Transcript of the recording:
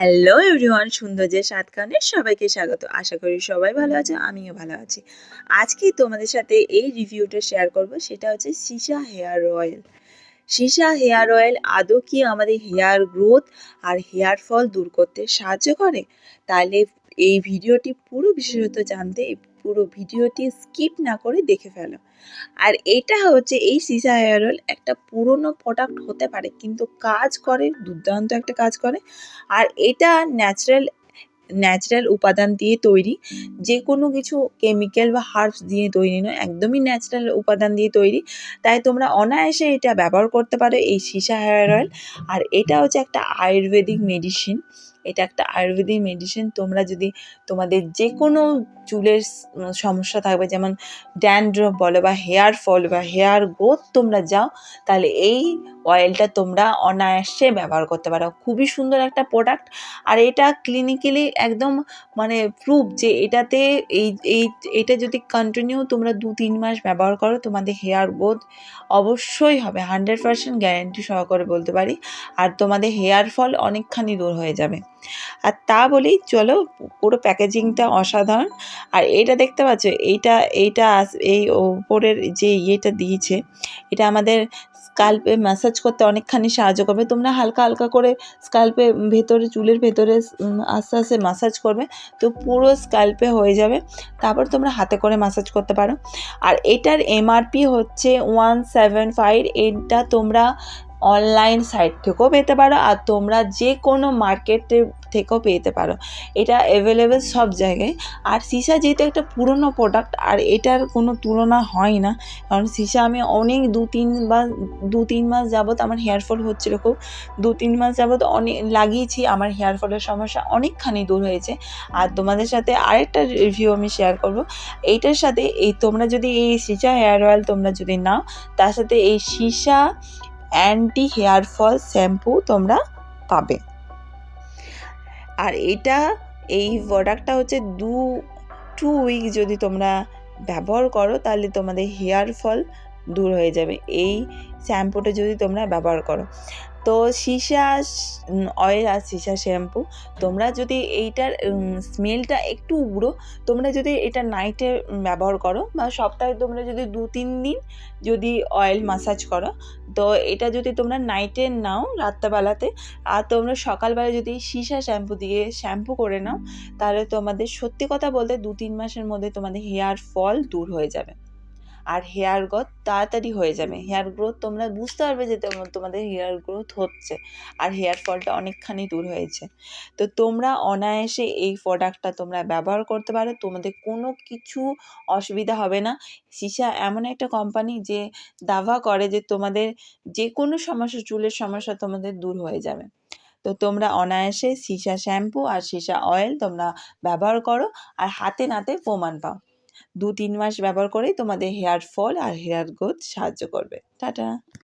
Hello everyone সৌন্দর্যের সাতখানে সবাইকে স্বাগত। আশা করি সবাই ভালো আছে, আমিও ভালো আছি। আজকে তোমাদের সাথে এই রিভিউটা শেয়ার করব, সেটা হচ্ছে Sesa hair oil Sesa hair oil আদৌ কি আমাদের হেয়ার গ্রোথ আর হেয়ার ফল দূর করতে সাহায্য করে? তাহলে এই ভিডিওটি পুরো বিশেষত জানতে পুরো ভিডিওটি স্কিপ না করে দেখে ফেলো। আর এটা হচ্ছে এই সিসা হেয়ার অয়েল একটা পুরনো প্রোডাক্ট হতে পারে, কিন্তু কাজ করে, দুর্দান্ত একটা কাজ করে। আর এটা ন্যাচারাল ন্যাচারাল উপাদান দিয়ে তৈরি যে কোনো কিছু কেমিক্যাল বা হার্বস দিয়ে তৈরি নয়, একদমই ন্যাচারাল উপাদান দিয়ে তৈরি। তাই তোমরা অনায়াসে এটা ব্যবহার করতে পারো এই সীসা হেয়ার অয়েল আর এটা হচ্ছে একটা আয়ুর্বেদিক মেডিসিন এটা একটা আয়ুর্বেদিক মেডিসিন তোমরা যদি তোমাদের যে কোনো চুলের সমস্যা থাকবে, যেমন ড্যান্ড্রফ বলো বা হেয়ার ফল বা হেয়ার গ্রোথ তোমরা যাও, তাহলে এই অয়েলটা তোমরা অনায়াসে ব্যবহার করতে পারো। খুবই সুন্দর একটা প্রোডাক্ট আর এটা ক্লিনিক্যালি একদম মানে প্রুফ যে এটাতে এই এই, এটা যদি কন্টিনিউ তোমরা দু তিন মাস ব্যবহার করো, তোমাদের হেয়ার গ্রোথ অবশ্যই হবে। হান্ড্রেড পার্সেন্ট গ্যারেন্টি সহকারে বলতে পারি। আর তোমাদের হেয়ার ফল অনেকখানি দূর হয়ে যাবে। আর তা বলেই চলো, পুরো প্যাকেজিংটা অসাধারণ। আর এটা দেখতে পাচ্ছ, এইটা এইটা এই ওপরের যে ইয়েটা দিয়েছে, এটা আমাদের স্কাল্পে ম্যাসাজ করতে অনেকখানি সাহায্য করবে। তোমরা হালকা হালকা করে স্কাল্পে ভেতরে, চুলের ভেতরে আস্তে আস্তে ম্যাসাজ করবে তো পুরো স্কাল্পে হয়ে যাবে। তারপর তোমরা হাতে করে ম্যাসাজ করতে পারো। আর এটার এমআরপি হচ্ছে ওয়ান সেভেন ফাইভ এটা তোমরা অনলাইন সাইট থেকেও পেতে পারো আর তোমরা যে কোনো মার্কেটে থেকেও পেতে পারো। এটা অ্যাভেলেবেল সব জায়গায়। আর সিসা যেহেতু একটা পুরনো প্রোডাক্ট আর এটার কোনো তুলনা হয় না, কারণ সিসা আমি অনেক দু তিন বা দু তিন মাস যাবৎ আমার হেয়ার ফল হচ্ছিল খুব দু তিন মাস যাবৎ অনেক লাগিয়েছি, আমার হেয়ার ফলের সমস্যা অনেকখানি দূর হয়েছে। আর তোমাদের সাথে আরেকটা রিভিউ আমি শেয়ার করব। এইটার সাথে এই তোমরা যদি এই সিসা হেয়ার অয়েল তোমরা যদি নাও, তার সাথে এই Sesa anti hair fall shampoo তোমরা পাবে। আর এটা, এই প্রোডাক্টটা হচ্ছে দু টু উইক যদি তোমরা ব্যবহার করো, তাহলে তোমাদের হেয়ার ফল দূর হয়ে যাবে। এই শ্যাম্পুটা যদি তোমরা ব্যবহার করো। তো সীসা অয়েল আর সীসা শ্যাম্পু, তোমরা যদি এইটার স্মেলটা একটু উগ্র তোমরা যদি এটা নাইটে ব্যবহার করো বা সপ্তাহে তোমরা যদি দু তিন দিন যদি অয়েল মাসাজ করো, তো এটা যদি তোমরা নাইটে নাও রাত্রেবেলাতে, আর তোমরা সকালবেলা যদি সীসা শ্যাম্পু দিয়ে শ্যাম্পু করে নাও, তাহলে তোমাদের সত্যি কথা বলতে দু তিন মাসের মধ্যে তোমাদের হেয়ার ফল দূর হয়ে যাবে। আর হেয়ার গ্রোথ তাড়াতাড়ি হয়ে যাবে। হেয়ার গ্রোথ তোমরা বুঝতে পারবে যে তোমাদের হেয়ার গ্রোথ হচ্ছে আর হেয়ার ফলটা অনেকখানি দূর হয়েছে। তো তোমরা অনায়াসে এই প্রোডাক্টটা তোমরা ব্যবহার করতে পারো। তোমাদের কোনো কিছু অসুবিধা হবে না। সিসা এমন একটা কোম্পানি যে দাভা করে যে তোমাদের যে কোনো সমস্যা, চুলের সমস্যা তোমাদের দূর হয়ে যাবে। তো তোমরা অনায়াসে সীসা শ্যাম্পু আর সীসা অয়েল তোমরা ব্যবহার করো আর হাতে নাতে প্রমাণ পাও। দু তিন মাস ব্যবহার করেই তোমাদের হেয়ার ফল আর হেয়ার গ্রোথ সাহায্য করবে। টাটা।